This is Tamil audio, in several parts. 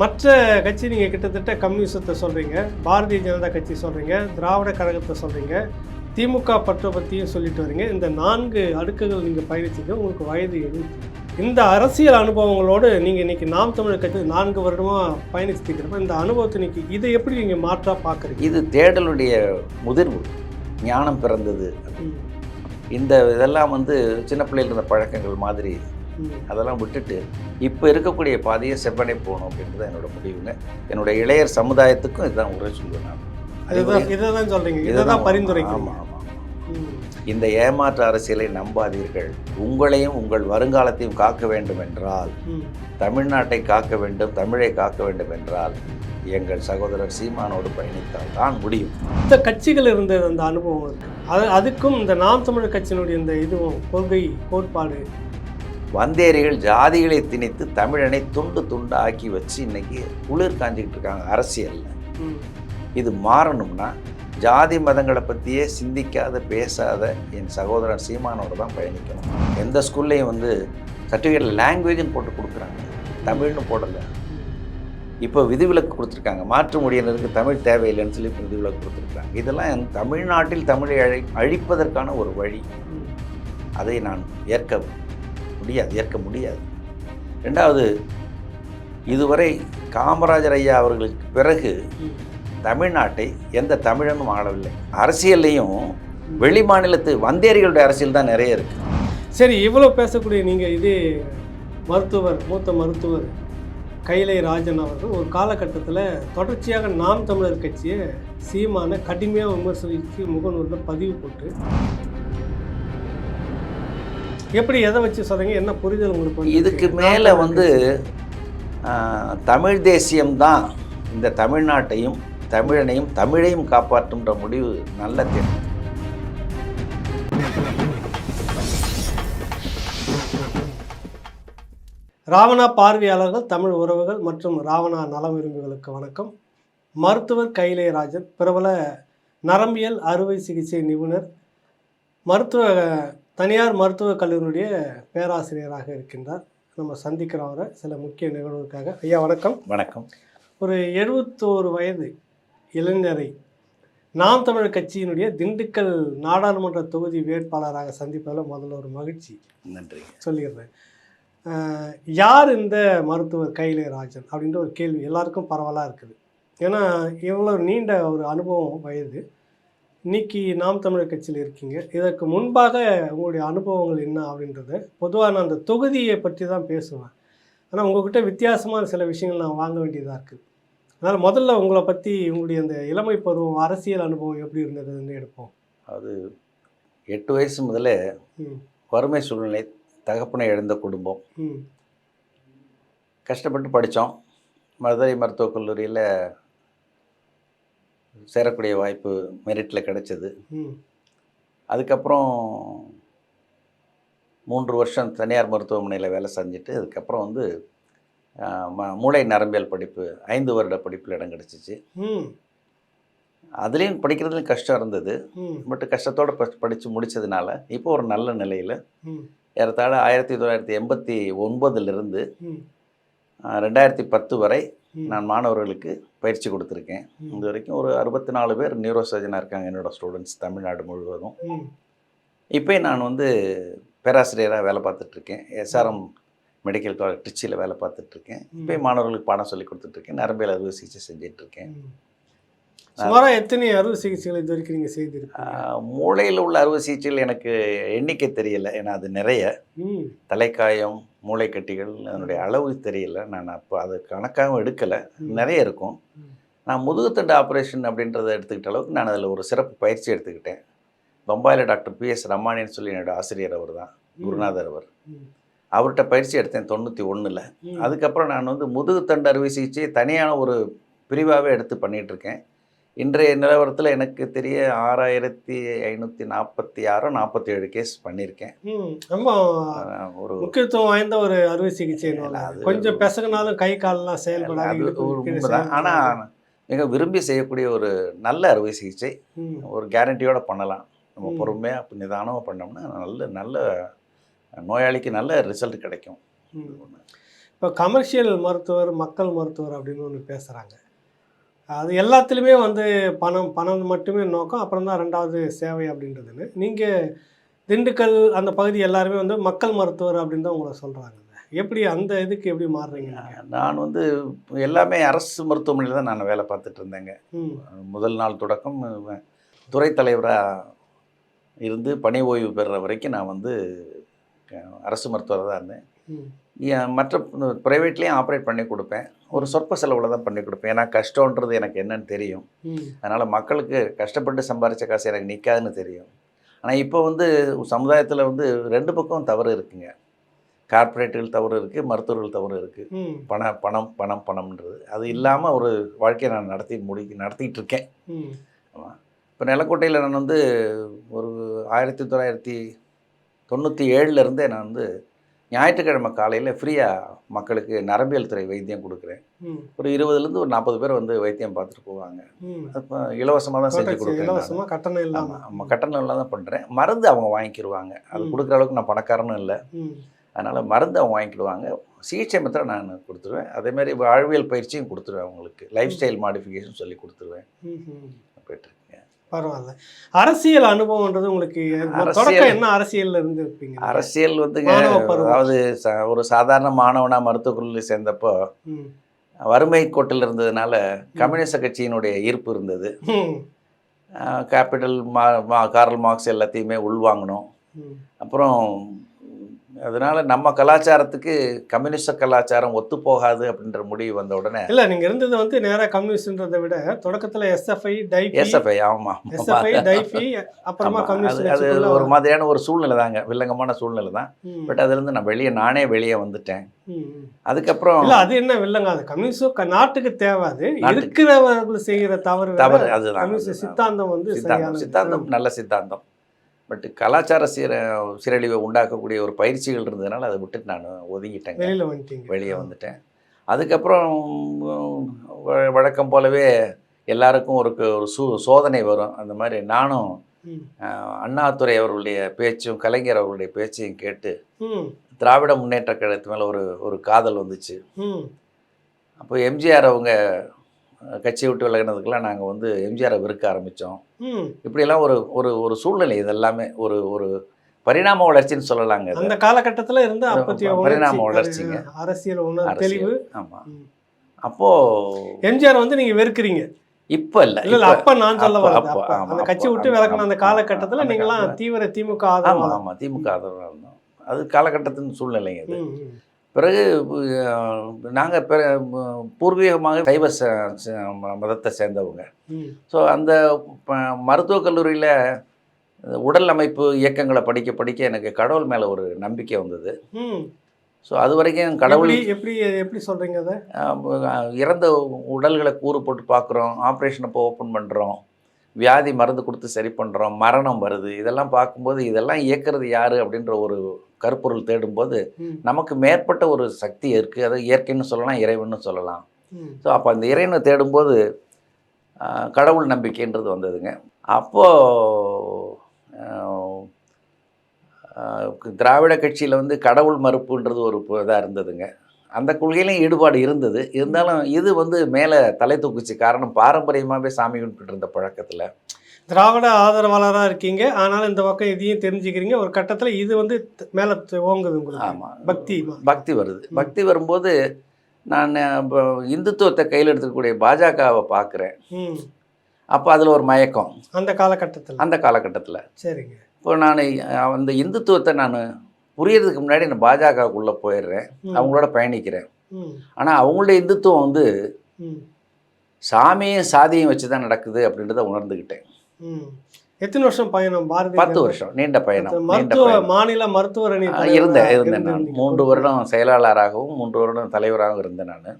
மற்ற கட்சி நீங்கள் கிட்டத்தட்ட கம்யூனிசத்தை சொல்கிறீங்க பாரதிய ஜனதா கட்சி சொல்கிறீங்க திராவிட கழகத்தை சொல்கிறீங்க திமுக பற்றை பற்றியும் சொல்லிட்டு வரீங்க. இந்த நான்கு அடுக்குகள் நீங்கள் பயணிச்சது உங்களுக்கு வயது எழுபத்தி இந்த அரசியல் அனுபவங்களோடு நீங்கள் இன்னைக்கு நாம் தமிழர் கட்சி நான்கு வருடமாக பயணிச்சுட்டு இருக்கிறப்ப இந்த அனுபவத்தை இன்னைக்கு இதை எப்படி நீங்கள் மாற்றாக பார்க்குறீங்க இது தேடலுடைய முதிர்வு ஞானம் பிறந்தது. இந்த இதெல்லாம் வந்து சின்ன பிள்ளையில இருந்த பழக்கங்கள் மாதிரி அதெல்லாம் விட்டுட்டு இப்போ இருக்கக்கூடிய பாதையை செவ்வனை போகணும் அப்படின்றது என்னோட முடிவுங்க. என்னோட இளையர் சமுதாயத்துக்கும் இதுதான் உரை சொல்லுவேன் நான். இதுதான் இதை தான் சொல்கிறீங்க இதை தான் பரிந்துரைக்கிறீங்க. ஆமாம் ஆமாம். இந்த ஏமாற்று அரசியலை நம்பாதீர்கள். உங்களையும் உங்கள் வருங்காலத்தையும் காக்க வேண்டும் என்றால். தமிழ்நாட்டை காக்க வேண்டும் தமிழை காக்க வேண்டும் என்றால் எங்கள் சகோதரர் சீமானோடு பயணித்தால் தான் முடியும். மற்ற கட்சிகள் இருந்த அந்த அனுபவம் அது அதுக்கும் இந்த நாம் தமிழர் கட்சியினுடைய இந்த இதுவும் கொள்கை கோட்பாடு வந்தேரிகள் ஜாதிகளை திணித்து தமிழனை துண்டு துண்டு ஆக்கி வச்சு இன்னைக்கு குளிர் காஞ்சிக்கிட்டு இருக்காங்க. அரசியலில். இது மாறணும்னா ஜாதி மதங்களை பற்றியே சிந்திக்காத பேசாத என் சகோதரன் சீமானோட தான் பயணிக்கணும். எந்த ஸ்கூல்லையும் வந்து சர்டிஃபிகேட்டில் லாங்குவேஜ்னு போட்டு கொடுக்குறாங்க. தமிழ்னு போடலை. இப்போ விதிவிலக்கு கொடுத்துருக்காங்க. மாற்று மொழியினருக்கு தமிழ் தேவையில்லைன்னு சொல்லி விதிவிலக்கு கொடுத்துருக்காங்க. இதெல்லாம் தமிழ்நாட்டில் தமிழை அழி அழிப்பதற்கான ஒரு வழி. அதை நான் ஏற்க முடியாது ஏற்க முடியாது. ரெண்டாவது இதுவரை காமராஜர் ஐயா அவர்களுக்கு பிறகு தமிழ்நாட்டை எந்த தமிழனும் ஆளவில்லை. அரசியல்லையும் வெளி மாநிலத்து வந்தேரிகளுடைய அரசியல் தான் நிறைய இருக்கு. சரி இவ்வளோ பேசக்கூடிய நீங்கள் இது மருத்துவர் மூத்த மருத்துவர் கைலை ராஜன் அவர்கள் ஒரு காலகட்டத்தில் தொடர்ச்சியாக நாம் தமிழர் கட்சியை சீமான கடுமையாக விமர்சித்து முகநூலில் பதிவு போட்டு எப்படி எதை வச்சு சொல்றீங்க என்ன புரிதல் உங்களுக்கு இதுக்கு மேலே வந்து தமிழ் தேசியம்தான் இந்த தமிழ்நாட்டையும் தமிழனையும் தமிழையும் காப்பாற்றுன்ற முடிவு நல்ல தெரியும் ராவணா பார்வையாளர்கள் தமிழ் உறவுகள் மற்றும் ராவணா நலம் விரும்பிகளுக்கு வணக்கம். மருத்துவர் கைலை ராஜன் பிரபல நரம்பியல் அறுவை சிகிச்சை நிபுணர் மருத்துவ தனியார் மருத்துவக் கல்லூரியுடைய பேராசிரியராக இருக்கின்றார். நம்ம சந்திக்கிறோம் அவரை சில முக்கிய நிகழ்வுக்காக ஐயா வணக்கம். வணக்கம். ஒரு எழுபத்தோரு வயது இளைஞரை நாம் தமிழர் கட்சியினுடைய திண்டுக்கல் நாடாளுமன்ற தொகுதி வேட்பாளராக சந்திப்பதில் முதல்ல ஒரு மகிழ்ச்சி நன்றி. சொல்லிடுறேன். யார் இந்த மருத்துவர் கைலை ராஜன் அப்படின்ற ஒரு கேள்வி எல்லாருக்கும் பரவலாக இருக்குது. ஏன்னா இவ்வளோ நீண்ட ஒரு அனுபவம் வயது. இன்னைக்கு நாம் தமிழர் கட்சியில் இருக்கீங்க. இதற்கு முன்பாக உங்களுடைய அனுபவங்கள் என்ன அப்படின்றத பொதுவாக நான் அந்த தொகுதியை பற்றி தான் பேசுவேன். ஆனால் உங்ககிட்ட வித்தியாசமான சில விஷயங்கள் நான் வாங்க வேண்டியதாக இருக்குது அதனால் முதல்ல உங்களை பற்றி உங்களுடைய அந்த இளமை பருவம் அரசியல் அனுபவம் எப்படி இருந்ததுன்னு எடுப்போம். அது எட்டு வயசு முதல்ல ம். வறுமை சூழ்நிலை தகப்பனை இழந்த குடும்பம். கஷ்டப்பட்டு படித்தோம். மதுரை மருத்துவக் கல்லூரியில் சேரக்கூடிய வாய்ப்பு மெரிட்டில் கிடைச்சது. அதுக்கப்புறம் மூன்று வருஷம் தனியார் மருத்துவமனையில் வேலை செஞ்சுட்டு அதுக்கப்புறம் வந்து ம- மூளை நரம்பியல் படிப்பு ஐந்து வருட படிப்பில் இடம் கிடச்சிச்சு. அதுலேயும் படிக்கிறதுலையும் கஷ்டம் இருந்தது. பட் கஷ்டத்தோடு படித்து முடித்ததுனால இப்போ ஒரு நல்ல நிலையில் ஏறத்தாழ ஆயிரத்தி தொள்ளாயிரத்தி எண்பத்தி ஒன்பதுலேருந்து ரெண்டாயிரத்தி பத்து வரை. நான் மாணவர்களுக்கு பயிற்சி கொடுத்துருக்கேன். இது வரைக்கும் ஒரு அறுபத்தி நாலு பேர் நியூரோ சர்ஜனாக இருக்காங்க. என்னோட ஸ்டூடெண்ட்ஸ் தமிழ்நாடு முழுவதும். ம். இப்போ நான் வந்து பேராசிரியராக வேலை பார்த்துட்ருக்கேன். எஸ்ஆர்எம் மெடிக்கல் காலேஜ் திருச்சியில் வேலை பார்த்துட்ருக்கேன். இப்போ மாணவர்களுக்கு பாடம் சொல்லி கொடுத்துட்ருக்கேன். நரம்பியல் அறுவை சிகிச்சை செஞ்சிட்ருக்கேன். ம். சுமாரா எத்தனை அறுவை சிகிச்சைகள் இது வரைக்கும் நீங்கள் செய்திருக்கீங்க? மூளையில் உள்ள அறுவை சிகிச்சையில் எனக்கு எண்ணிக்கை தெரியல. ஏன்னா அது நிறைய. தலைக்காயம் மூளைக்கட்டிகள் அதனுடைய அளவு தெரியல. நான் அப்போ அது கணக்காகவும் எடுக்கலை. நிறைய இருக்கும். நான் முதுகுத்தண்டு ஆப்ரேஷன் அப்படின்றத எடுத்துக்கிட்ட அளவுக்கு நான் அதில் ஒரு சிறப்பு பயிற்சி எடுத்துக்கிட்டேன். பம்பாயில் டாக்டர் பி எஸ் ரமானின்னு சொல்லி என்னோட ஆசிரியர் அவர் தான். குருநாதர் அவர். அவர்கிட்ட பயிற்சி எடுத்தேன் தொண்ணூற்றி ஒன்றில். அதுக்கப்புறம் நான் வந்து முதுகுத்தண்டு அறுவை சிகிச்சையை தனியான ஒரு பிரிவாகவே எடுத்து பண்ணிட்டு இருக்கேன். இன்றைய நிலவரத்தில் எனக்கு தெரிய ஆறாயிரத்தி ஐநூற்றி நாற்பத்தி ஆறோ நாற்பத்தி ஏழு கேஸ் பண்ணியிருக்கேன் ரொம்ப ஒரு முக்கியத்துவம் வாய்ந்த ஒரு அறுவை சிகிச்சை கொஞ்சம் பெசகுனாலும் கை காலெல்லாம் செயல்படாது. ஆனால் மிக விரும்பி செய்யக்கூடிய ஒரு நல்ல அறுவை சிகிச்சை. ஒரு கேரண்டியோட பண்ணலாம் நம்ம. பொறுமையாக நிதானமாக பண்ணோம்னா நல்ல நல்ல நோயாளிக்கு நல்ல ரிசல்ட் கிடைக்கும். இப்போ கமர்ஷியல் மருத்துவர் மக்கள் மருத்துவர் அப்படின்னு ஒன்று பேசுகிறாங்க அது எல்லாத்துலேயுமே வந்து பணம் பணம் மட்டுமே நோக்கம். அப்புறம் தான் ரெண்டாவது சேவை அப்படின்றதுன்னு. நீங்கள் திண்டுக்கல் அந்த பகுதி எல்லாருமே வந்து மக்கள் மருத்துவர் அப்படின்னு தான் உங்களை சொல்கிறாங்க எப்படி அந்த இதுக்கு எப்படி மாறுறீங்க? நான் வந்து எல்லாமே அரசு மருத்துவமனையில் தான் நான் வேலை பார்த்துட்டு இருந்தேங்க. முதல் நாள் தொடக்கம் துறை தலைவராக இருந்து பணி ஓய்வு பெறுற வரைக்கும் நான் வந்து அரசு மருத்துவராக தான் இருந்தேன். மற்ற ப்ரைவேட்லேயும் ஆப்ரேட் பண்ணி கொடுப்பேன். ஒரு சொற்ப செலவில் தான் பண்ணி கொடுப்பேன். ஏன்னா கஷ்டன்றது எனக்கு என்னன்னு தெரியும். அதனால் மக்களுக்கு கஷ்டப்பட்டு சம்பாரித்த காசு எனக்கு நிற்காதுன்னு தெரியும். ஆனால் இப்போ வந்து சமுதாயத்தில் வந்து ரெண்டு பக்கம் தவறு இருக்குங்க. கார்ப்பரேட்டுகள் தவறு இருக்குது மருத்துவர்கள் தவறு இருக்குது ம். பண பணம் பணம் பணம்ன்றது. அது இல்லாமல் ஒரு வாழ்க்கையை நான் நடத்தி முடி நடத்திட்டு இருக்கேன். ஆமாம் இப்போ நிலக்கோட்டையில் நான் வந்து ஒரு ஆயிரத்தி தொள்ளாயிரத்தி தொண்ணூற்றி ஏழுலேருந்தே நான் வந்து ஞாயிற்றுக்கிழமை காலையில் ஃப்ரீயாக மக்களுக்கு நரம்பியல் துறை வைத்தியம் கொடுக்குறேன். ஒரு இருபதுலேருந்து ஒரு நாற்பது பேர் வந்து வைத்தியம் பார்த்துட்டு போவாங்க. அப்போ இலவசமாக தான் செஞ்சு கொடுக்குறேன் கட்டணம் இல்லாமல் ஆமாம் கட்டணம் இல்லாம தான் பண்ணுறேன் மருந்து அவங்க வாங்கிக்கிடுவாங்க அது. கொடுக்குற அளவுக்கு நான் பணக்காரனும் இல்லை. அதனால் மருந்து அவங்க வாங்கிக்கிடுவாங்க. சிகிச்சை மாத்திரம் நான் கொடுத்துருவேன். அதேமாதிரி வாழ்வியல் பயிற்சியும் கொடுத்துருவேன் அவங்களுக்கு. லைஃப் ஸ்டைல் மாடிஃபிகேஷன் சொல்லி கொடுத்துருவேன். போயிட்டுருக்கேன் பரவாயில்ல அரசியல் அனுபவம்ன்றது உங்களுக்கு தொடக்கம் என்ன அரசியல்ல இருந்து இருப்பீங்க அரசியல் வந்துங்க. அதாவது ஒரு சாதாரண மாணவனாக மருத்துவக் கல்லூரி சேர்ந்தப்போ. வறுமை கோட்டில் இருந்ததுனால கம்யூனிஸ்ட் கட்சியினுடைய ஈர்ப்பு இருந்தது. கேபிட்டல் மா கார்ல் மார்க்ஸ் எல்லாத்தையுமே உள்வாங்கினோம் ம். அப்புறம் அதனால நம்ம கலாச்சாரத்துக்கு கம்யூனிஸ்ட கலாச்சாரம் ஒத்து போகாது அப்படின்ற முடிவு வந்த உடனே இல்ல நீங்க இருந்தது வந்து நேரா கம்யூனிஸ்ட்ன்றதை விட தொடக்கத்துல எஸ்எஃப்ஐ டைபி எஸ்எஃப்ஐ ஆமா எஸ்எஃப்ஐ டைபி அப்புறமா கம்யூனிஸ்ட் அது ஒரு மாதிரியான ஒரு சூழ்நிலை தாங்க வில்லங்கமான சூழ்நிலை தான். பட் அதுலேருந்து நான் வெளியே நானே வெளியே வந்துட்டேன். அதுக்கப்புறம் இல்ல அது என்ன வில்லங்க அது கம்யூனிஸ்ட் நாட்டுக்கு தேவை அது. இருக்கிறவர்கள் செய்கிற தவறு வேற. தவறு அதுதான் கம்யூனிஸ்ட். சித்தாந்தம் வந்து சித்தாந்தம் நல்ல சித்தாந்தம் பட் கலாச்சார சீர சீரழிவை உண்டாக்கக்கூடிய ஒரு பயிற்சிகள் இருந்ததுனால அதை விட்டுட்டு நான் ஒதுங்கிட்டேங்க. வெளியில வந்துட்டீங்க. வெளியே வந்துட்டேன். அதுக்கப்புறம் வழக்கம் போலவே எல்லாருக்கும் ஒரு ஒரு சூ சோதனை வரும். அந்த மாதிரி நானும் அண்ணாதுரை அவர்களுடைய பேச்சும் கலைஞர் அவர்களுடைய பேச்சையும் கேட்டு. திராவிட முன்னேற்ற கழகத்து மேலே ஒரு ஒரு காதல் வந்துச்சு. அப்போ எம்ஜிஆர் அவங்க கட்சியை விட்டு விலகினதுக்கெல்லாம் நாங்கள் வந்து எம்ஜிஆரை வெறுக்க ஆரம்பித்தோம். இப்படியெல்லாம் ஒரு ஒரு ஒரு சூழ்நிலை இதெல்லாமே ஒரு ஒரு பரிணாம வளர்ச்சின்னு சொல்லலாங்க. அந்த காலகட்டத்துல இருந்து பரிணாம வளர்ச்சிங்க. அரசியல். தெளிவு ஆமாம். அப்போது எம்ஜிஆர் வந்து நீங்க வெறுக்கிறீங்க இப்போ இல்லை இல்ல அப்ப நான் சொல்ல ஆமா, அந்த கட்சி விட்டு ஆமா, விலக்கின அந்த காலகட்டத்துல நீங்களாம். தீவிர திமுக ஆதரவு ஆமாம் திமுக ஆதரவாக இருந்தோம் அது காலகட்டத்தின் சூழ்நிலைங்க இது. பிறகு நாங்கள் பூர்வீகமாக சைவ மதத்தை சேர்ந்தவங்க. ஸோ அந்த மருத்துவக் கல்லூரியில் உடல் அமைப்பு இயக்கங்களை படிக்க படிக்க எனக்கு கடவுள் மேலே ஒரு நம்பிக்கை வந்தது. ஸோ அது வரைக்கும் கடவுள் எப்படி எப்படி சொல்றீங்க அதை இறந்த உடல்களை கூறு போட்டு பார்க்குறோம் ஆப்ரேஷன் இப்போ ஓப்பன் பண்ணுறோம் வியாதி மருந்து கொடுத்து சரி பண்ணுறோம் மரணம் வருது இதெல்லாம் பார்க்கும்போது இதெல்லாம் இயக்கிறது யார் அப்படின்ற ஒரு கருப்பொருள் தேடும்போது. நமக்கு மேற்பட்ட ஒரு சக்தி இருக்குது அது இயற்கைன்னு சொல்லலாம் இறைவன்னு சொல்லலாம். ஸோ அப்போ அந்த இறைவனை தேடும்போது கடவுள் நம்பிக்கைன்றது வந்ததுங்க. அப்போது திராவிட கட்சியில் வந்து கடவுள் மறுப்புன்றது ஒரு இதாக இருந்ததுங்க. அந்த கொள்கையிலையும் ஈடுபாடு இருந்தது. இருந்தாலும் இது வந்து மேலே தலை தூக்குச்சு. காரணம் பாரம்பரியமாகவே சாமி கும்பிட்டு இருந்த பழக்கத்தில். திராவிட ஆதரவாளரா இருக்கீங்க. ஆனாலும் இந்த பக்கம் இதையும் தெரிஞ்சுக்கிறீங்க. ஒரு கட்டத்துல இது வந்து மேல ஓங்குது உங்களுக்கு. ஆமாம் பக்தி. பக்தி வருது. பக்தி வரும்போது நான் இப்போ இந்துத்துவத்தை கையில் எடுத்துக்கக்கூடிய பாஜகவை பார்க்குறேன். அப்போ அதில் ஒரு மயக்கம். அந்த காலகட்டத்துல. அந்த காலகட்டத்தில். சரிங்க. இப்போ நான் அந்த இந்துத்துவத்தை நான் புரியறதுக்கு முன்னாடி நான் பாஜகவுக்குள்ளே போயிடுறேன். அவங்களோட பயணிக்கிறேன். ஆனால் அவங்களுடைய இந்துத்துவம் வந்து. சாமியும் சாதியும் வச்சு தான் நடக்குது அப்படின்றத உணர்ந்துக்கிட்டேன். எத்தனை வருஷம் பயணம்? பாரதி பத்து வருஷம். நீண்ட பயணம். மருத்துவ மாநில மருத்துவர் இருந்தேன் இருந்தேன் நான். மூன்று வருடம் செயலாளராகவும் மூன்று வருடம் தலைவராகவும் இருந்தேன் நான்.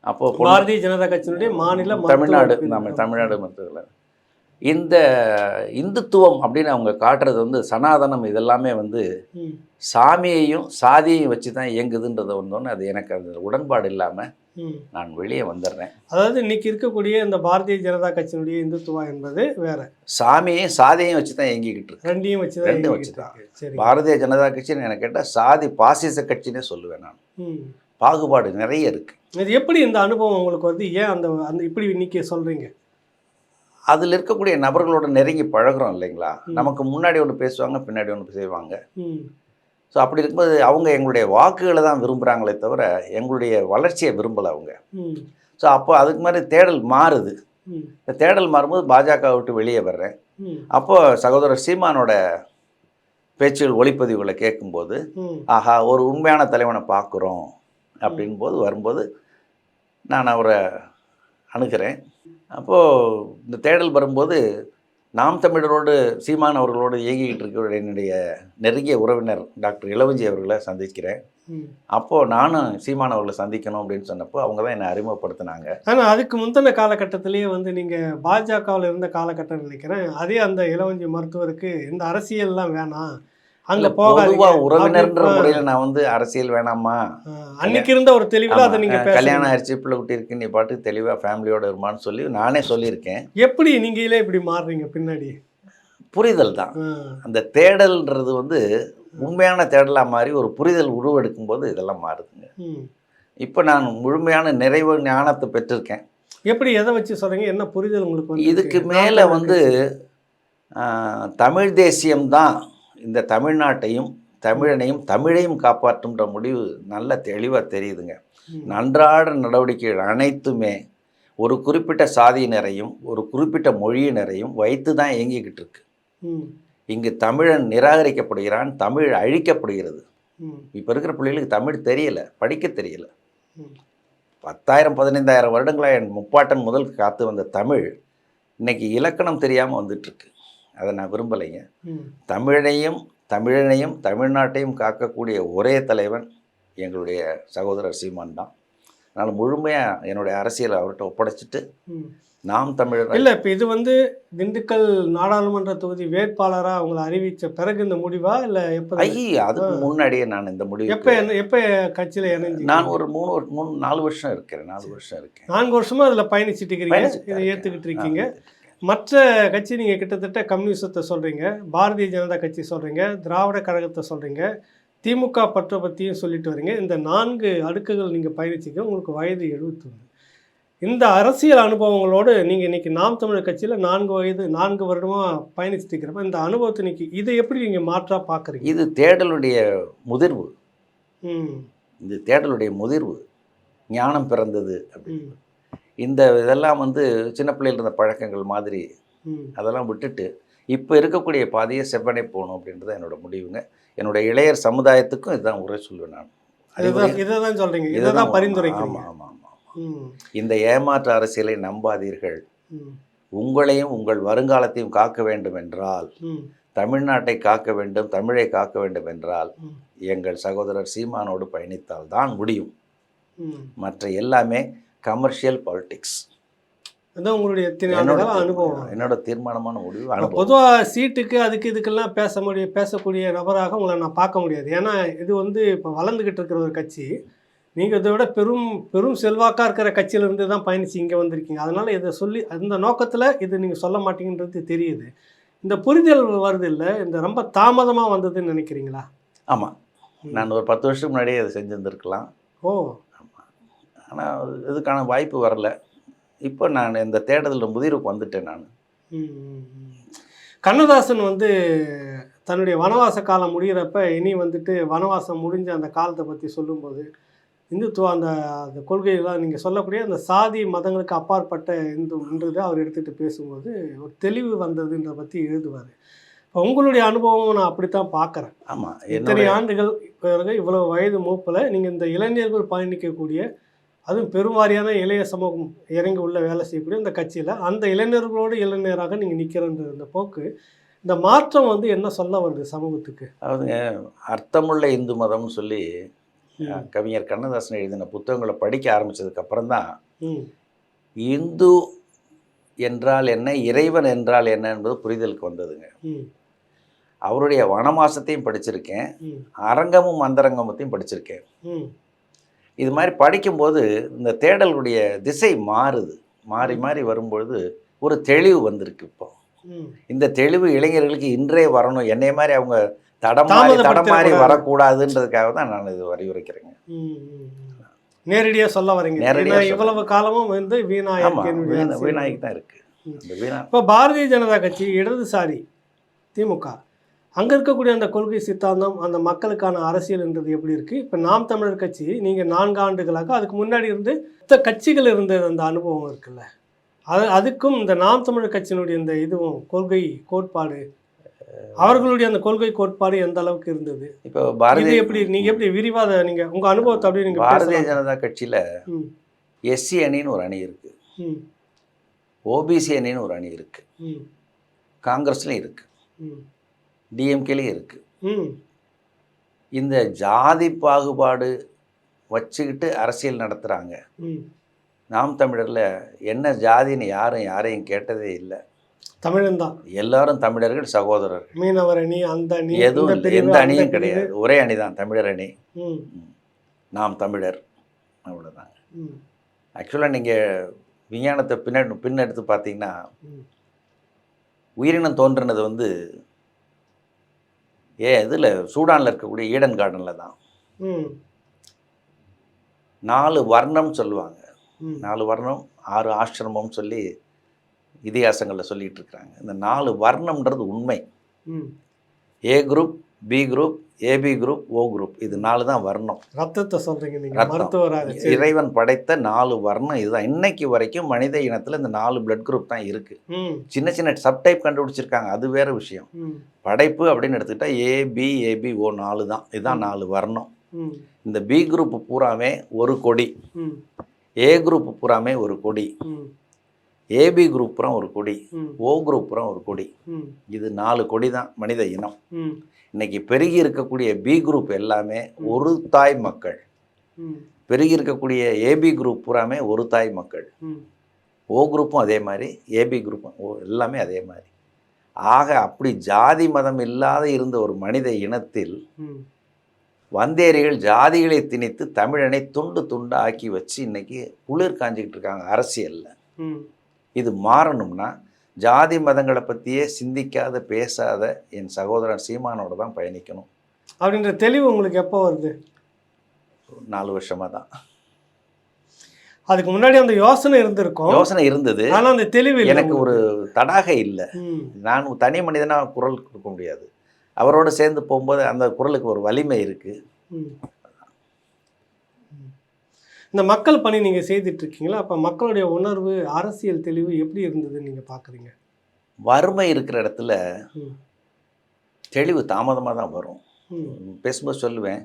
அப்போ பாரதிய ஜனதா கட்சியினுடைய மாநில தமிழ்நாடு. நம்ம தமிழ்நாடு மருத்துவர்கள். இந்த இந்துத்துவம் அப்படின்னு அவங்க காட்டுறது வந்து சனாதனம் இதெல்லாமே வந்து. சாமியையும் சாதியையும் வச்சு தான் இயங்குதுன்றதை வந்தோன்னே அது எனக்கு அது உடன்பாடு இல்லாமல். நான் வெளியே வந்துடுறேன் அதாவது இன்னைக்கு இருக்கக்கூடிய இந்த பாரதிய ஜனதா கட்சியினுடைய இந்துத்துவா என்பது வேற சாமியையும் சாதியையும் வச்சு தான் இயங்கிக்கிட்டு இருக்கு ரெண்டையும் வச்சுதான் ரெண்டும். இருக்கு. சரி பாரதிய ஜனதா கட்சின்னு எனக்கு கேட்டால் சாதி பாசிச கட்சினே சொல்லுவேன் நான். பாகுபாடு நிறைய இருக்குது இது எப்படி இந்த அனுபவம் உங்களுக்கு வந்து ஏன் அந்த அந்த இப்படி இன்னைக்கு சொல்றீங்க அதில் இருக்கக்கூடிய நபர்களோட நெருங்கி பழகுறோம் இல்லைங்களா? நமக்கு முன்னாடி ஒன்று பேசுவாங்க பின்னாடி ஒன்று செய்வாங்க. ஸோ அப்படி இருக்கும்போது அவங்க எங்களுடைய வாக்குகளை தான் விரும்புகிறாங்களே தவிர எங்களுடைய வளர்ச்சியை விரும்பலை அவங்க. ஸோ அப்போ அதுக்கு மாதிரி தேடல் மாறுது. இந்த தேடல் மாறும்போது பாஜக விட்டு வெளியே வர்றேன். அப்போ சகோதரர் சீமானோட பேச்சுகள் ஒளிப்பதிவுகளை கேட்கும்போது ஆஹா ஒரு உண்மையான தலைவனை பார்க்குறோம். அப்படின் போது வரும்போது நான் அவரை அணுகிறேன். அப்போது இந்த தேடல் வரும்போது நாம் தமிழரோடு சீமான் அவர்களோடு இயங்கிக்கிட்டு இருக்கிற என்னுடைய நெருங்கிய உறவினர் டாக்டர் இளவஞ்சி அவர்களை சந்திக்கிறேன். அப்போது நானும் சீமான் அவர்களை சந்திக்கணும் அப்படின்னு சொன்னப்போ அவங்க தான் என்னை அறிமுகப்படுத்தினாங்க. ஆனா அதுக்கு முந்தின காலகட்டத்திலேயே வந்து நீங்க பாஜகவில் இருந்த காலகட்டம் நினைக்கிறேன். அதே அந்த இளவஞ்சி மருத்துவருக்கு இந்த அரசியல்லாம் வேணாம். அங்க போகாதீங்க. உறவினர்ன்ற முறையில் நான் வந்து அரசியல் வேணாமா? அன்னைக்கு இருந்த ஒரு தெளிவுல அதை நீங்க. கல்யாணம் ஆயிடுச்சு பிள்ளை குட்டி இருக்கு நீ பாட்டுக்கு தெளிவாக ஃபேமிலியோட இருமான்னு சொல்லி நானே சொல்லியிருக்கேன். எப்படி நீங்களே இப்படி மாறுறீங்க பின்னாடி? புரிதல் தான். அந்த தேடல்ன்றது வந்து உண்மையான தேடலாக மாதிரி ஒரு புரிதல் உருவெடுக்கும் போது இதெல்லாம் மாறுதுங்க. இப்போ நான் முழுமையான நிறைவு ஞானத்தை பெற்றிருக்கேன். எப்படி எதை வச்சு சொல்றீங்க? என்ன புரிதல் உங்களுக்கு இதுக்கு மேலே வந்து தமிழ் தேசியம்தான். இந்த தமிழ்நாட்டையும் தமிழனையும் தமிழையும் காப்பாற்றுன்ற முடிவு நல்ல தெளிவாக தெரியுதுங்க. ம். அன்றாட நடவடிக்கைகள் அனைத்துமே ஒரு குறிப்பிட்ட சாதியினரையும் ஒரு குறிப்பிட்ட மொழியினரையும் வைத்து தான் இயங்கிக்கிட்டு இருக்கு. இங்கு தமிழன் நிராகரிக்கப்படுகிறான் தமிழ் அழிக்கப்படுகிறது. இப்போ இருக்கிற பிள்ளைகளுக்கு தமிழ் தெரியல படிக்க தெரியல. பத்தாயிரம் பதினைந்தாயிரம் வருடங்களாக என் முப்பாட்டன் முதல் காத்து வந்த தமிழ் இன்னைக்கு இலக்கணம் தெரியாமல் வந்துட்டுருக்கு அதை நான் விரும்பலைங்க. ம். தமிழையும் தமிழனையும் தமிழ்நாட்டையும் காக்கக்கூடிய ஒரே தலைவன் எங்களுடைய சகோதரர் சீமான் தான். அதனால் முழுமையாக என்னுடைய அரசியலை அவர்கிட்ட ஒப்படைச்சிட்டு. நாம் தமிழர் இல்ல இப்ப இது வந்து திண்டுக்கல் நாடாளுமன்ற தொகுதி வேட்பாளரா அவங்களை அறிவிச்ச பிறகு இந்த முடிவா? இல்ல எப்ப ஐய அதுக்கு முன்னாடியே நான் இந்த எப்ப முடிவு என்ன- எப்ப கட்சியில இணைஞ்சீங்க? நான் ஒரு மூணு மூணு நாலு வருஷம் இருக்கிறேன் நாலு வருஷம் இருக்கேன். நான்கு வருஷமா அதுல பயணிச்சிட்டு இருக்கிறீங்க? இதை. ஏத்துக்கிட்டு இருக்கீங்க? மற்ற கட்சி நீங்க கிட்டத்தட்ட கம்யூனிசத்தை சொல்றீங்க பாரதிய ஜனதா கட்சி சொல்றீங்க திராவிட கழகத்தை சொல்றீங்க திமுக பற்ற பத்தியும் சொல்லிட்டு வரீங்க. இந்த நான்கு அடுக்குகள் நீங்க பயணிச்சிக்க உங்களுக்கு வயது எழுபத்தொன்று இந்த அரசியல் அனுபவங்களோடு நீங்க இன்னைக்கு நாம் தமிழர் கட்சியில நான்கு வயது நான்கு வருடமா பயணிச்சுட்டு இருக்கிறப்ப இந்த அனுபவத்தை இன்னைக்கு இதை எப்படி நீங்க மாற்றா பாக்குறீங்க? இது தேடலுடைய முதிர்வு. ம். இது தேடலுடைய முதிர்வு. ஞானம் பிறந்தது அப்படி ம் இந்த இதெல்லாம் வந்து சின்ன பிள்ளையில இருந்த பழக்கங்கள் மாதிரி அதெல்லாம் விட்டுட்டு இப்போ இருக்கக்கூடிய பாதையை செவ்வனே போகணும் அப்படின்றது என்னோட முடிவுங்க. என்னோட இளையர் சமுதாயத்துக்கும் இதுதான் உரை சொல்லுவேன் நான். இதை சொல்றீங்க. இதை தான் பரிந்துரைக்கிறீங்க. ஆமாம் ஆமாம் ஆமாம் இந்த ஏமாற்று அரசியலை நம்பாதீர்கள். உங்களையும் உங்கள் வருங்காலத்தையும் காக்க வேண்டும் என்றால் தமிழ்நாட்டை காக்க வேண்டும் தமிழை காக்க வேண்டும் என்றால் எங்கள் சகோதரர் சீமானோடு பயணித்தால் தான் முடியும். மற்ற எல்லாமே கமர்ஷியல் பாலிடிக்ஸ் அதான் உங்களுடைய அனுபவம். என்னோட தீர்மானமான முடிவு பொதுவாக சீட்டுக்கு அதுக்கு இதுக்கெல்லாம் பேச முடிய பேசக்கூடிய நபராக உங்களை நான் பார்க்க முடியாது. ஏன்னா இது வந்து இப்போ வளர்ந்துக்கிட்டு இருக்கிற ஒரு கட்சி. நீங்கள் இதை விட பெரும் பெரும் செல்வாக்காக இருக்கிற கட்சியிலேருந்து தான் பயணிச்சு இங்கே வந்திருக்கீங்க. அதனால் இதை சொல்லி அந்த நோக்கத்தில் இது நீங்கள் சொல்ல மாட்டீங்கன்றது தெரியுது. இந்த புரிதல் வருது இல்லை? இந்த ரொம்ப தாமதமாக வந்ததுன்னு நினைக்கிறீங்களா? ஆமாம் நான் ஒரு பத்து வருஷத்துக்கு முன்னாடியே அதை செஞ்சுருந்துருக்கலாம். ஓ. ஆனால் இதுக்கான வாய்ப்பு வரல. இப்போ நான் இந்த தேடுதலில் முதிர்வுக்கு வந்துட்டேன் நான். கண்ணதாசன் வந்து தன்னுடைய வனவாச காலம் முடிகிறப்ப இனி வந்துட்டு வனவாசம் முடிஞ்ச அந்த காலத்தை பற்றி சொல்லும்போது இந்துத்துவ அந்த அந்த கொள்கையெல்லாம் நீங்கள் சொல்லக்கூடிய அந்த சாதி மதங்களுக்கு அப்பாற்பட்ட இந்துன்றதை அவர் எடுத்துகிட்டு பேசும்போது ஒரு தெளிவு வந்ததுன்ற பற்றி எழுதுவார். இப்போ உங்களுடைய அனுபவம் நான் அப்படித்தான் பார்க்குறேன் ஆமாம் இத்தனை ஆண்டுகள் பிறகு இவ்வளவு வயது மூப்பில் நீங்கள் இந்த இளைஞர்கள் பயணிக்கக்கூடிய அதுவும் பெருவாரியான இளைய சமூகம் இறங்கி உள்ள வேலை செய்யக்கூடிய இந்த கட்சியில் அந்த இளைஞர்களோடு இளைஞராக நீங்கள் நிற்கிறன்ற இந்த போக்கு இந்த மாற்றம் வந்து என்ன சொல்ல வருது சமூகத்துக்கு? அதாவதுங்க அர்த்தமுள்ள இந்து மதம்னு சொல்லி கவிஞர் கண்ணதாசன் எழுதின புத்தகங்களை படிக்க ஆரம்பிச்சதுக்கு அப்புறம் தான் இந்து என்றால் என்ன இறைவன் என்றால் என்ன என்பது புரிதலுக்கு வந்ததுங்க. அவருடைய வனமாசத்தையும் படிச்சிருக்கேன். அரங்கமும் அந்தரங்கமத்தையும் படிச்சிருக்கேன். இது மாதிரி படிக்கும்போது இந்த தேடலுடைய திசை மாறுது. மாறி மாறி வரும்பொழுது ஒரு தெளிவு வந்திருக்கு இப்போ. இந்த தெளிவு இளைஞர்களுக்கு இன்றே வரணும். என்னைய மாதிரி அவங்க தடமாறி. தடமாறி வரக்கூடாதுன்றதுக்காக தான் நான் இது வலியுரைக்கிறேங்க ம், ம், ம். நேரடியா சொல்ல வரீங்க. நேரடியா ஏன்னா சொல்ல. இவ்வளவு காலமும் வந்து வீணாயிருக்கு வீணா வீணாய்க்கு தான் இருக்குது வீணா இப்போ பாரதிய ஜனதா கட்சி இடதுசாரி திமுக. அங்கே இருக்கக்கூடிய அந்த கொள்கை சித்தாந்தம் அந்த மக்களுக்கான அரசியல்ன்றது எப்படி இருக்குது இப்போ நாம் தமிழர் கட்சி நீங்கள் நான்கு ஆண்டுகளாக அதுக்கு முன்னாடி இருந்து மற்ற கட்சிகள் இருந்த அந்த அனுபவம் இருக்குல்ல. அது அதுக்கும் இந்த நாம் தமிழர் கட்சியினுடைய இந்த இதுவும் கொள்கை கோட்பாடு அவர்களுடைய அந்த கொள்கை கோட்பாடு எந்த அளவுக்கு இருந்தது? இப்போ பாரதிய எப்படி நீங்க எப்படி விரிவாத நீங்க உங்க அனுபவத்தை அப்படியே நீங்க பாரதிய. ஜனதா கட்சியில் ம், எஸ்சி அணின்னு ஒரு அணி இருக்குது ம், ஓபிசி அணின்னு ஒரு அணி இருக்குது ம், காங்கிரஸ்லையும் இருக்குது ம், டிஎம்கேலையும் இருக்குது இந்த ஜாதி பாகுபாடு வச்சுக்கிட்டு அரசியல் நடத்துகிறாங்க. நாம் தமிழரில் என்ன ஜாதின்னு யாரும் யாரையும் கேட்டதே இல்லை. தமிழன் தான். எல்லாரும் தமிழர்கள் சகோதரர்கள். மீனவர் அணி அந்த அணி எதுவும் எந்த அணியும். கிடையாது. ஒரே அணி தான் தமிழர் அணி. நாம் தமிழர். அவ்வளோதான் ம், ஆக்சுவலாக நீங்கள் விஞ்ஞானத்தை பின்ன பின்னெடுத்து பார்த்தீங்கன்னா. உயிரினம் தோன்றினது வந்து ஏ இதில் சூடானில் இருக்கக்கூடிய ஈடன் கார்டனில் தான். நாலு வர்ணம் சொல்லுவாங்க. நாலு வர்ணம் ஆறு ஆசிரமம் சொல்லி இதிகாசங்களில் சொல்லிட்டு இருக்கிறாங்க. இந்த நாலு வர்ணம்ன்றது உண்மை. A group B group AB group O group இது நாலு தான் வர்ணம். ரத்தத்தை சொல்றீங்க நீங்க ரத்தம். மருத்துவராக சரி. இறைவன் படைத்த நாலு வர்ணம் இதுதான். இன்னைக்கு வரைக்கும் மனித இனத்தில் இந்த நாலு பிளட் குரூப் தான் இருக்கு. ம், சின்ன சின்ன சப்டைப் கண்டுபிடிச்சிருக்காங்க. அது வேற விஷயம். படைப்பு அப்படின்னு எடுத்துக்கிட்டா ஏ பி ஏபி ஓ நாலு தான். இதுதான் நாலு வர்ணம். இந்த பி குரூப் பூராமே ஒரு கொடி. ஏ குரூப் பூராமே ஒரு கொடி. ஏபி குரூப் ஒரு கொடி. ஓ குரூப் ஒரு கொடி. இது நாலு கொடி தான் மனித இனம். ம், இன்னைக்கு பெருகி இருக்கக்கூடிய பி குரூப் எல்லாமே ஒரு தாய் மக்கள். பெருகி இருக்கக்கூடிய ஏபி குரூப் பூராமே ஒரு தாய் மக்கள். ஓ குரூப்பும் அதே மாதிரி ஏபி குரூப்பும் ஓ எல்லாமே அதே மாதிரி. ஆக அப்படி ஜாதி மதம் இல்லாத இருந்த ஒரு மனித இனத்தில். வந்தேரிகள் ஜாதிகளை திணித்து தமிழனை துண்டு துண்டு ஆக்கி வச்சு இன்னைக்கு குளிர் காஞ்சிக்கிட்டு இருக்காங்க அரசியல்ல. இது மாறணும்னா ஜாதி மதங்களை பற்றியே சிந்திக்காத பேசாத என் சகோதரன் சீமானோட தான் பயணிக்கணும். அப்படின்ற தெளிவு உங்களுக்கு எப்போ வருது? நாலு வருஷமா தான். அதுக்கு முன்னாடி அந்த யோசனை இருந்திருக்கும். யோசனை இருந்தது. ஆனா அந்த தெளிவு எனக்கு ஒரு தடாகை இல்லை. நான் தனி மனிதனாக குரல் கொடுக்க முடியாது. அவரோட சேர்ந்து போகும்போது அந்த குரலுக்கு ஒரு வலிமை இருக்கு. ம். ம். இந்த மக்கள் பணி நீங்க செய்துட்டு இருக்கீங்களா அப்ப மக்களுடைய உணர்வு அரசியல் தெளிவு எப்படி இருந்ததுன்னு நீங்க பாக்குறீங்க? வறுமை இருக்கிற இடத்துல தெளிவு தாமதமாக தான் வரும். பேசும்போது சொல்லுவேன்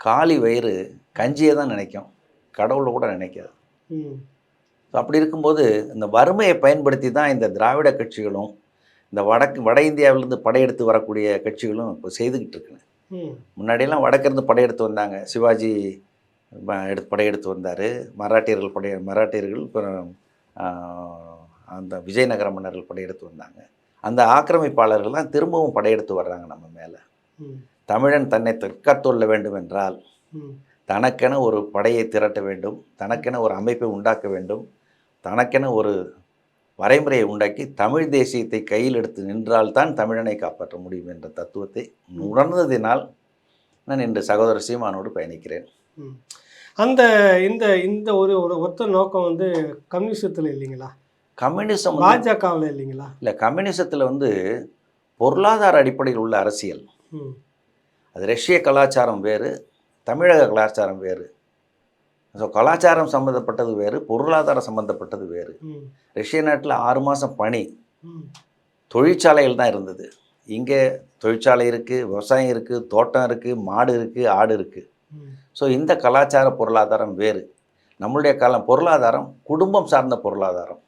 காலி வயிறு கஞ்சியை தான் நினைக்கும். கடவுளை கூட நினைக்காது. ஸோ அப்படி இருக்கும்போது இந்த வறுமையை பயன்படுத்தி தான் இந்த திராவிட கட்சிகளும் இந்த வடக்கு வட இந்தியாவிலேருந்து படையெடுத்து வரக்கூடிய கட்சிகளும் இப்போ செய்துக்கிட்டு இருக்குங்க. ம், முன்னாடியெல்லாம் வடக்கிருந்து படையெடுத்து வந்தாங்க. சிவாஜி எடுத்து படையெடுத்து வந்தார். மராட்டியர்கள் படைய மராட்டியர்கள் அந்த விஜயநகர மன்னர்கள் படையெடுத்து வந்தாங்க. அந்த ஆக்கிரமிப்பாளர்கள் தான் திரும்பவும் படையெடுத்து வர்றாங்க நம்ம மேலே. தமிழன் தன்னை தற்காத்துள்ள வேண்டும் என்றால் தனக்கென ஒரு படையை திரட்ட வேண்டும் தனக்கென ஒரு அமைப்பை உண்டாக்க வேண்டும் தனக்கென ஒரு வரைமுறையை உண்டாக்கி தமிழ் தேசியத்தை கையில் எடுத்து நின்றால்தான் தமிழனை காப்பாற்ற முடியும் என்ற தத்துவத்தை உணர்ந்ததினால் நான் இன்று சகோதரர் சீமானோடு பயணிக்கிறேன். அந்த இந்த இந்த ஒரு ஒரு ஒத்த நோக்கம் வந்து கம்யூனிசத்தில் இல்லைங்களா? கம்யூனிசம் பாஜகவில் இல்லைங்களா? இல்லை கம்யூனிசத்தில் வந்து பொருளாதார அடிப்படையில் உள்ள அரசியல். அது ரஷ்ய கலாச்சாரம் வேறு தமிழக கலாச்சாரம் வேறு. ஸோ கலாச்சாரம் சம்மந்தப்பட்டது வேறு பொருளாதாரம் சம்மந்தப்பட்டது வேறு. ரஷ்ய நாட்டில் ஆறு மாதம் ம், தொழிற்சாலைகள் தான் இருந்தது. இங்கே தொழிற்சாலை இருக்குது விவசாயம் இருக்குது தோட்டம் இருக்குது மாடு இருக்குது ஆடு இருக்குது ஸோ இந்த கலாச்சார பொருளாதாரம் வேறு. நம்மளுடைய காலம் பொருளாதாரம் குடும்பம் சார்ந்த பொருளாதாரம்.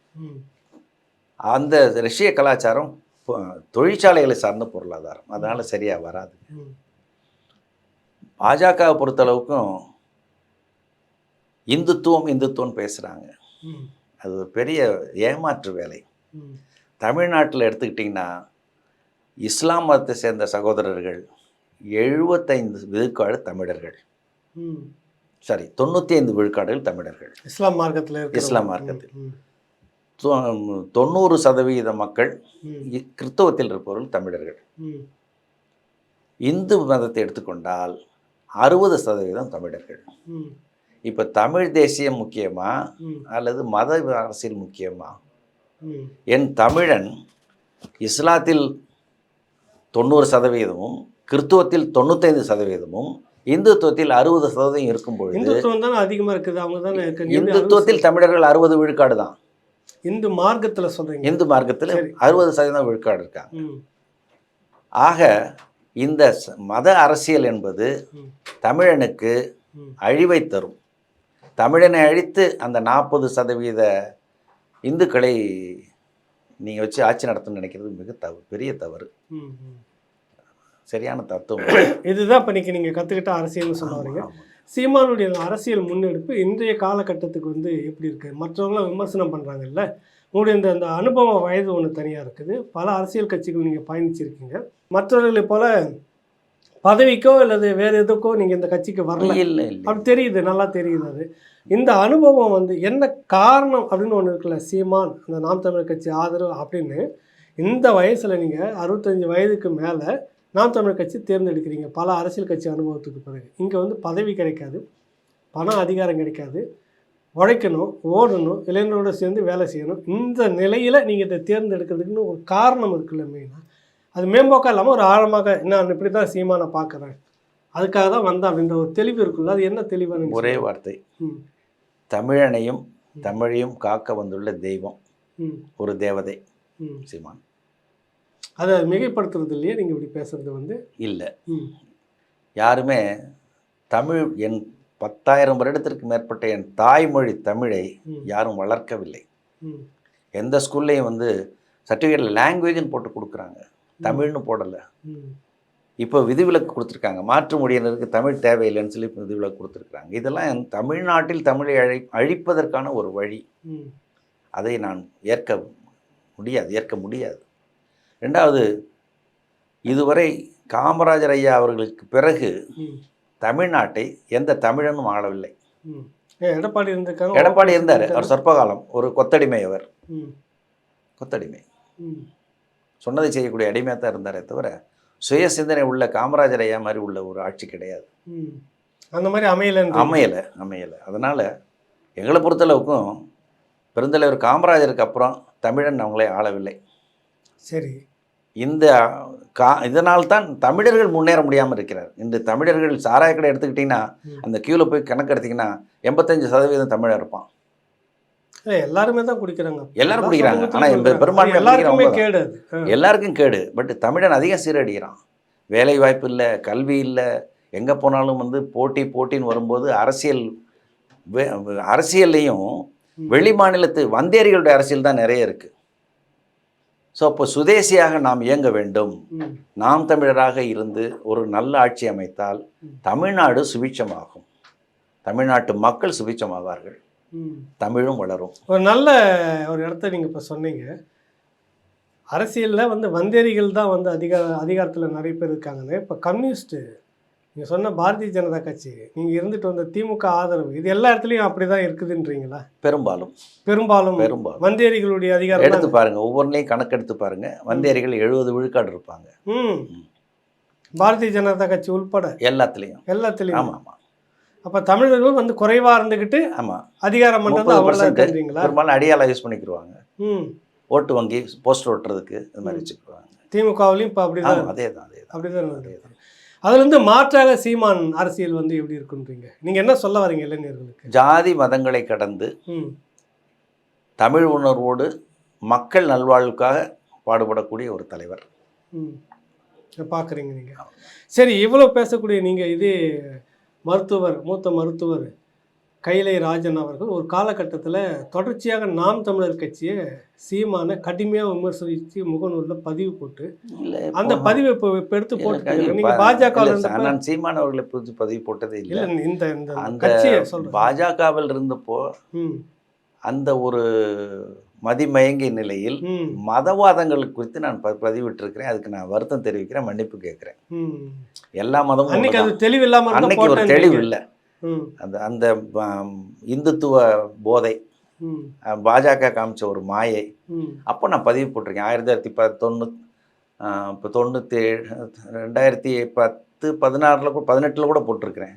அந்த ரஷ்ய கலாச்சாரம் தொழிற்சாலைகளை சார்ந்த பொருளாதாரம். அதனால் சரியாக வராது. பாஜகவை பொறுத்தளவுக்கும் இந்துத்துவம் இந்துத்துவம் பேசுகிறாங்க அது ஒரு பெரிய ஏமாற்று வேலை. தமிழ்நாட்டில் எடுத்துக்கிட்டிங்கன்னா இஸ்லாம் மதத்தை சேர்ந்த சகோதரர்கள் எழுபத்தைந்து விழுக்காடு தமிழர்கள். சாரி தொண்ணூற்றி ஐந்து விழுக்காடுகள் தமிழர்கள். இஸ்லாம் மார்க்கத்தில் இஸ்லாம் மார்க்கத்தில். தொண்ணூறு சதவிகித மக்கள் கிறிஸ்தவத்தில் இருப்பவர்கள் தமிழர்கள். இந்து மதத்தை எடுத்துக்கொண்டால் அறுபது சதவீதம் தமிழர்கள். இப்போ தமிழ் தேசியம் முக்கியமா? அல்லது மத அரசியல் முக்கியமா? என் தமிழன் இஸ்லாத்தில் தொண்ணூறு சதவீதமும் கிறித்துவத்தில் தொண்ணூத்தைந்து சதவீதமும் இந்துத்துவத்தில் அறுபது சதவீதம் இருக்கும் பொழுது இந்துத்துவம் தானே அதிகமா இருக்குது அவங்க தானே இந்துத்துவத்தில் தமிழர்கள் அறுபது விழுக்காடு தான். இந்து மார்க்கத்துல சொல்றீங்க. இந்து மார்க்கத்தில். அறுபது சதவீதம் விழுக்காடு இருக்காங்க. ஆக இந்த மத அரசியல் என்பது தமிழனுக்கு அழிவை தரும். தமிழனை அழித்து அந்த நாற்பது சதவீத இந்துக்களை நீங்கள் வச்சு ஆட்சி நடத்தணும்னு நினைக்கிறது மிக தவறு பெரிய தவறு. சரியான தத்துவம். இதுதான் இப்போ நீங்கள் கற்றுக்கிட்ட அரசியல்னு சொல்ல வரீங்க. சீமானுடைய அரசியல் முன்னெடுப்பு இன்றைய காலகட்டத்துக்கு வந்து எப்படி இருக்கு? மற்றவங்களாம் விமர்சனம் பண்ணுறாங்கல்ல உங்களுடைய இந்த அந்த அனுபவ வயது ஒன்று தனியாக இருக்குது. பல அரசியல் கட்சிகள் நீங்கள் பயணிச்சிருக்கீங்க. மற்றவர்களைப் போல பதவிக்கோ அல்லது வேறு எதுக்கோ நீங்கள் இந்த கட்சிக்கு வரல. இல்லை அப்படி தெரியுது நல்லா தெரியுது அது. இந்த அனுபவம் வந்து என்ன காரணம் அப்படின்னு ஒன்று இருக்குல்ல? சீமான் அந்த நாம் தமிழர் கட்சி ஆதரவு அப்படின்னு. இந்த வயசில் நீங்கள் அறுபத்தஞ்சு வயதுக்கு மேலே நாம் தமிழர் கட்சி தேர்ந்தெடுக்கிறீங்க. பல அரசியல் கட்சி அனுபவத்துக்கு பிறகு. இங்கே வந்து பதவி கிடைக்காது. பணம் அதிகாரம் கிடைக்காது. உழைக்கணும் ஓடணும் இளைஞரோட சேர்ந்து வேலை செய்யணும். இந்த நிலையில் நீங்கள் இதை தேர்ந்தெடுக்கிறதுக்குன்னு ஒரு காரணம் இருக்குல்ல மெயினாக அது மேம்போக்கா இல்லாமல் ஒரு ஆழமாக நான் இப்படி தான் சீமானை பார்க்குறேன். அதுக்காக தான் வந்தேன் அப்படின்ற ஒரு தெளிவு இருக்குல்ல? அது என்ன நீங்க ஒரே வார்த்தை. தமிழனையும் தமிழையும் காக்க வந்துள்ள தெய்வம். ஒரு தேவதை சீமான். அதை மிகைப்படுத்துறது இல்லையே நீங்கள் இப்படி பேசுறது வந்து? இல்லை. யாருமே தமிழ் என் பத்தாயிரம் வருடத்திற்கு மேற்பட்ட என் தாய்மொழி தமிழை. யாரும் வளர்க்கவில்லை. எந்த ஸ்கூல்லையும் வந்து சர்டிஃபிகேட்டில் லாங்குவேஜ்னு போட்டு கொடுக்குறாங்க. தமிழ்னு போடலை. இப்போ விதிவிலக்கு கொடுத்துருக்காங்க. மாற்று மொழியினருக்கு தமிழ் தேவையில்லைன்னு சொல்லி விதிவிலக்கு கொடுத்துருக்காங்க இதெல்லாம் என் தமிழ்நாட்டில் தமிழை அழி அழிப்பதற்கான ஒரு வழி. அதை நான் ஏற்க முடியாது ஏற்க முடியாது. ரெண்டாவது இதுவரை காமராஜர் ஐயா அவர்களுக்கு பிறகு தமிழ்நாட்டை எந்த தமிழனும் ஆளவில்லை. எடப்பாடி இருந்திருக்காங்க. எடப்பாடி இருந்தார். அவர் சொற்பகாலம். ஒரு கொத்தடிமை அவர். கொத்தடிமை. சொன்னதை செய்யக்கூடிய அடிமையாக தான் இருந்தாரே தவிர சுய சிந்தனை உள்ள காமராஜர் ஐயா மாதிரி உள்ள ஒரு ஆட்சி கிடையாது. அந்த மாதிரி அமையலன்னு அமையலை அமையலை. அதனால் எங்களை பொறுத்தளவுக்கும் பெருந்தலைவர் காமராஜருக்கு அப்புறம் தமிழன் அவங்களை ஆளவில்லை. சரி இந்த கா இதனால் தான் தமிழர்கள் முன்னேற முடியாமல் இருக்கிறார் இந்த தமிழர்கள் சாராய கடை எடுத்துக்கிட்டிங்கன்னா. அந்த கியூவில் போய் கணக்கு எடுத்திங்கன்னா எண்பத்தஞ்சு சதவீதம் தமிழர் இருப்பான் எல்லாருமே தான் குடிக்கிறாங்க எல்லாரும் எல்லா குடிக்கிறாங்க. சமூகத்திலும் ஆனா, இந்த குடிக்கிறாங்க. பெரும்பான்மை எல்லாருக்குமே கேடு. எல்லாருக்கும் கேடு பட் தமிழன் அதிகம் சீரடிக்கிறான் வேலை வாய்ப்பு இல்லை கல்வி இல்லை எங்கே போனாலும் வந்து போட்டி போட்டின்னு வரும்போது அரசியல் அரசியல்லையும். வெளி மாநிலத்து வந்தேரிகளுடைய அரசியல் தான் நிறைய இருக்குது ஸோ அப்போ சுதேசியாக நாம் இயங்க வேண்டும். நாம் தமிழராக இருந்து ஒரு நல்ல ஆட்சி அமைத்தால். தமிழ்நாடு சுபிட்சமாகும். தமிழ்நாட்டு மக்கள் சுபிட்சமாவார்கள். தமிழும் வளரும். ஒரு நல்ல ஒரு இடத்த நீங்கள் இப்போ சொன்னீங்க. அரசியலில் வந்து வந்தேரிகள் தான் வந்து அதிகார அதிகாரத்தில் நிறைய பேர் இருக்காங்கன்னு. இப்போ கம்யூனிஸ்ட்டு நீங்கள் சொன்ன பாரதிய ஜனதா கட்சி நீங்கள் இருந்துட்டு வந்த திமுக ஆதரவு இது எல்லா இடத்துலையும் அப்படி தான் இருக்குதுன்றீங்களா? பெரும்பாலும். பெரும்பாலும் பெரும்பாலும். வந்தேரிகளுடைய அதிகாரம் எடுத்து தான். பாருங்க ஒவ்வொன்றையும் கணக்கெடுத்து பாருங்க. வந்தேரிகள் எழுபது விழுக்காடு இருப்பாங்க. ம். பாரதிய ஜனதா கட்சி உள்பட எல்லாத்துலேயும். எல்லாத்துலேயும். ஆமாம் ஆமாம் அப்போ தமிழர்கள் வந்து குறைவாக இருந்துக்கிட்டு ஆமாம் அதிகாரம் பண்ணுறது அவங்கள பெரும்பாலும் அடியாள யூஸ் பண்ணிக்கிடுவாங்க ம். ஓட்டு வங்கி போஸ்டர் ஓட்டுறதுக்கு இது மாதிரி வச்சுக்குவாங்க திமுகவிலையும் இப்போ அப்படி தான் அதே தான் அதே தான் அப்படிதான் நடக்குது அதுலேருந்து மாற்றாக சீமான் அரசியல் வந்து எப்படி இருக்குன்றீங்க? நீங்கள் என்ன சொல்ல வரீங்க இளைஞர்களுக்கு? ஜாதி மதங்களை கடந்து தமிழ் உணர்வோடு மக்கள் நல்வாழ்வுக்காக பாடுபடக்கூடிய ஒரு தலைவர். பார்க்குறீங்க நீங்கள் சரி இவ்வளோ பேசக்கூடிய நீங்கள் இதே மருத்துவர் மூத்த மருத்துவர் கைலை ராஜன் அவர்கள் ஒரு காலகட்டத்தில் தொடர்ச்சியாக நாம் தமிழர் கட்சியை சீமான கடுமையாக விமர்சித்து முகநூலில் பதிவு போட்டு அந்த பதிவை இப்போ எடுத்து போட்டு நீங்கள் பாஜக நான் சீமான் அவர்களை புதுசு பதிவு போட்டதே இல்லை. இந்த இந்த கட்சியை சொல்கிறேன் பாஜகவில் இருந்தப்போ அந்த ஒரு மதிமயங்கிய நிலையில் மதவாதங்கள் குறித்து நான் பதிவிட்டிருக்கிறேன். அதுக்கு நான் வருத்தம் தெரிவிக்கிறேன் மன்னிப்பு கேட்குறேன். எல்லா மதமும் அன்னைக்கு அது. தெளிவு இல்லாமல் அன்னைக்கு ஒரு. தெளிவு இல்லை. அந்த அந்த இந்துத்துவ போதை பாஜக காமிச்ச ஒரு மாயை. அப்போ நான் பதிவு போட்டிருக்கேன். ஆயிரத்தி தொள்ளாயிரத்தி ப தொண்ணூ இப்போ தொண்ணூற்றி ரெண்டாயிரத்தி பத் பத்து பதினாறில் கூட பதினெட்டில் கூட போட்டிருக்கிறேன்.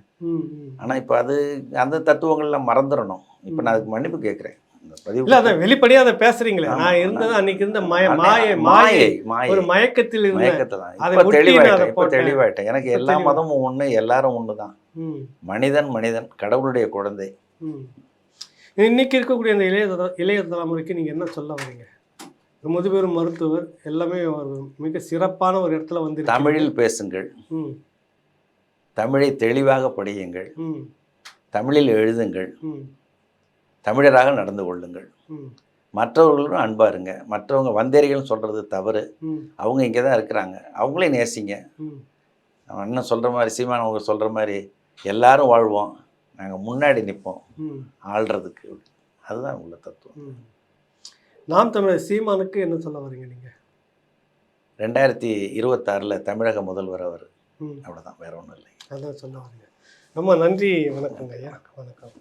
ஆனால் இப்போ அது அந்த தத்துவங்கள்லாம் மறந்துடணும். இப்போ நான் அதுக்கு மன்னிப்பு கேட்குறேன். இல்ல அதான் வெளிப்படையா அதை பேசுறீங்களே. நான் இருந்தது அன்னைக்கு இருந்த மய மாயை மாயை ஒரு மயக்கத்தில் இருந்த மயக்கத்தை தான். அதை இப்போ அதை தெளிவாயிட்டேன். இப்போ. தெளிவாயிட்டேன். எனக்கு எல்லா மதமும் ஒன்று எல்லாரும் ஒன்று தான் ம் மனிதன் மனிதன் கடவுளுடைய குழந்தை. இன்னைக்கு இருக்கக்கூடிய அந்த இளைய இளைய தலைமுறைக்கு நீங்க என்ன சொல்ல வரீங்க? முதுபெரும் மருத்துவர் எல்லாமே ஒரு மிக சிறப்பான ஒரு இடத்துல வந்து தமிழில் பேசுங்கள். தமிழை தெளிவாக படியுங்கள். தமிழில் எழுதுங்கள். தமிழராக நடந்து கொள்ளுங்கள். மற்றவர்களும் அன்பா இருங்க. மற்றவங்க வந்தேரிகள்னு சொல்கிறது தவறு. அவங்க இங்கே தான் இருக்கிறாங்க. அவங்களே நேசிங்க. ம். அவன் அண்ணன் சொல்கிற மாதிரி சீமான் அவங்க சொல்கிற மாதிரி எல்லாரும் வாழ்வோம். நாங்கள் முன்னாடி நிற்போம் ஆள்றதுக்கு. அதுதான் உள்ள தத்துவம். நாம் தமிழர் சீமானுக்கு என்ன சொல்ல வரீங்க நீங்கள் ரெண்டாயிரத்தி இருபத்தாறில் தமிழக முதல்வர் அவர். அவ்வளோதான் வேற ஒன்றும் இல்லை அதான் சொல்ல வரீங்க. ரொம்ப நன்றி. வணக்கங்க ஐயா. வணக்கம்.